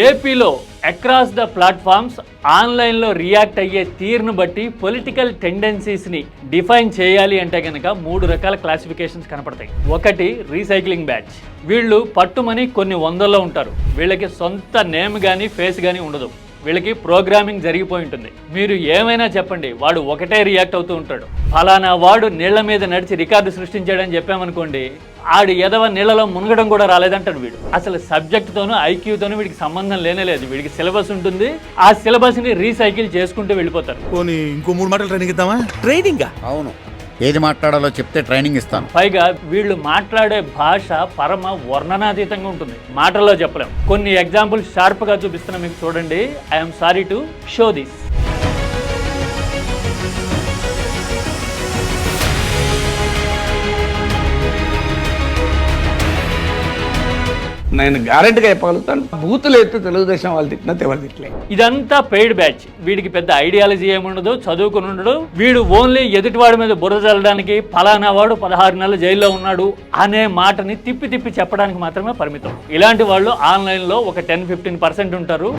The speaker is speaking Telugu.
ఏపీలో అక్రాస్ ద ప్లాట్ఫామ్స్ ఆన్లైన్లో రియాక్ట్ అయ్యే తీరును బట్టి పొలిటికల్ టెండెన్సీస్ని డిఫైన్ చేయాలి అంటే కనుక మూడు రకాల క్లాసిఫికేషన్స్ కనపడతాయి. ఒకటి రీసైక్లింగ్ బ్యాచ్ వీళ్ళు పట్టుమని కొన్ని వందల్లో ఉంటారు. వీళ్ళకి సొంత నేమ్ కానీ ఫేస్ కానీ ఉండదు. వీళ్ళకి ప్రోగ్రామింగ్ జరిగిపోయి ఉంటుంది. మీరు ఏమైనా చెప్పండి వాడు ఒకటే రియాక్ట్ అవుతూ ఉంటాడు. ఫలానా వాడు నీళ్ళ మీద నడిచి రికార్డు సృష్టించాడని చెప్పామనుకోండి ఆడు ఎదవ నీళ్ళలో మునగడం కూడా రాలేదంటాడు వీడు. అసలు సబ్జెక్ట్తోనూ ఐక్యూతోనూ వీడికి సంబంధం లేనే లేదు. వీడికి సిలబస్ ఉంటుంది ఆ సిలబస్ని రీసైకిల్ చేసుకుంటూ వెళ్ళిపోతారు. పోనీ ఇంకో మూడు మాటలు ట్రైనింగ్ ఇద్దామా? ట్రైనింగ్ అవును. ఏది మాట్లాడాలో చెప్తే ట్రైనింగ్ ఇస్తాను. పైగా వీళ్ళు మాట్లాడే భాష పరమ వర్ణనాతీతంగా ఉంటుంది. మాటల్లో చెప్పలేం. కొన్ని ఎగ్జాంపుల్స్ షార్ప్గా చూపిస్తున్నా మీకు చూడండి. I'm sorry to show this నేను గ్యారెంటీగా చెప్పగలుగుతాను. బూతులు ఎత్తే తెలుగుదేశం వాళ్ళు తిట్టినా ఎవరు తిట్టలే. ఇదంతా పెయిడ్ బ్యాచ్ వీడికి పెద్ద ఐడియాలజీ ఏముండదు చదువుకుని ఉండడు. వీడు ఓన్లీ ఎదుటివాడి మీద బురద చల్లడానికి ఫలానా వాడు పదహారు నెలలు జైల్లో ఉన్నాడు అనే మాటని తిప్పి తిప్పి చెప్పడానికి మాత్రమే పరిమితం. ఇలాంటి వాళ్ళు ఆన్లైన్లో ఒక టెన్ ఫిఫ్టీన్ పర్సెంట్ ఉంటారు.